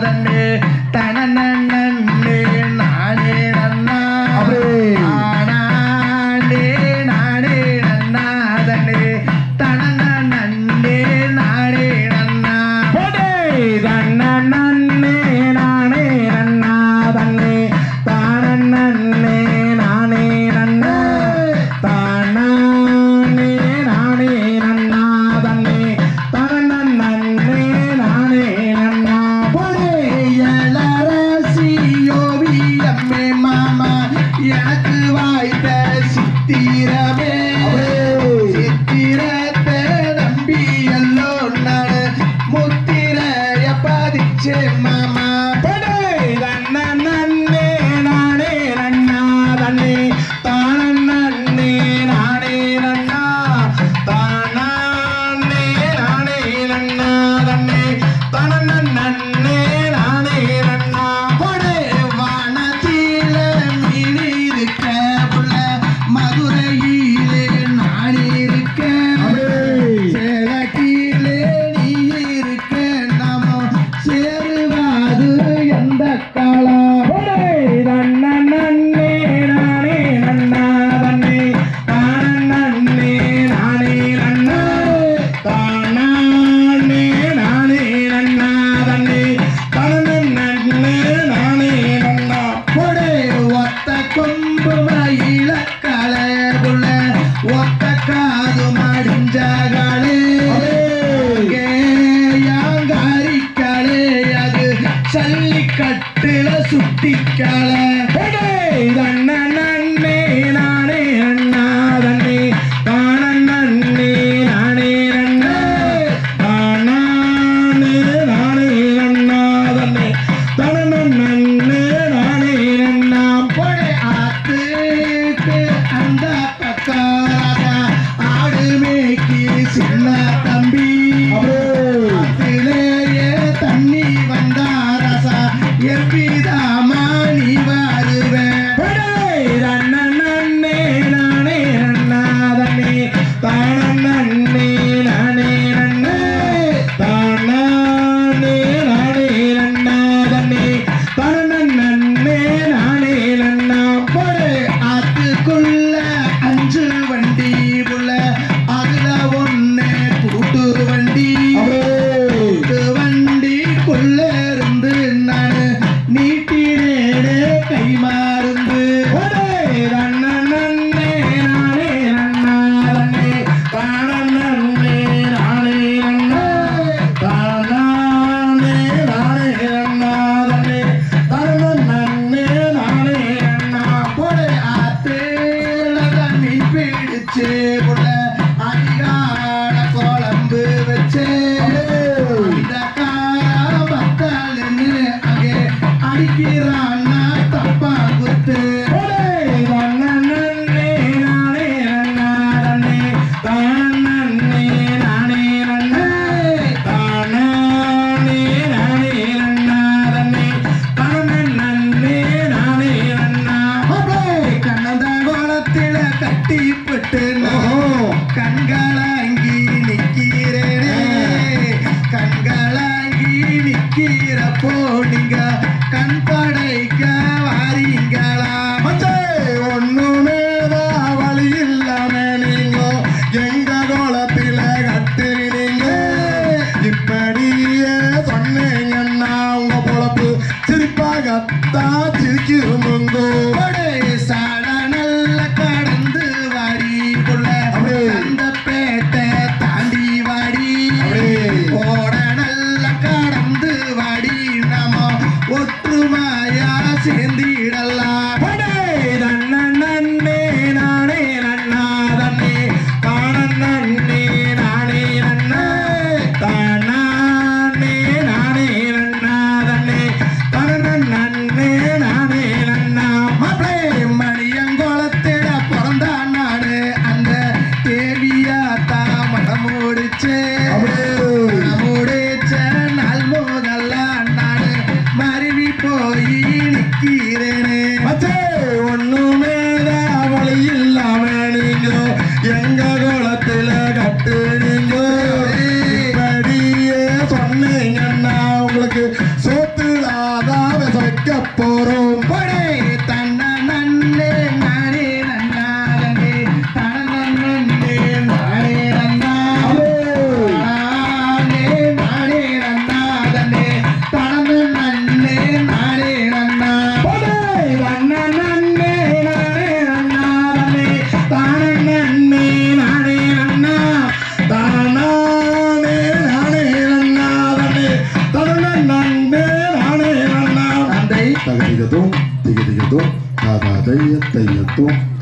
அதன் மேல் கொம்பு மயில கலர்புள்ள ஒத்த காது மடிஞ்சாகளே. யாங்காரிக்களே அது சல்லிக்கட்டுல சுட்டிக்களே Vida. கை மாறும் ता दिल की उमंगो बड़े सा Teia, tenha dom.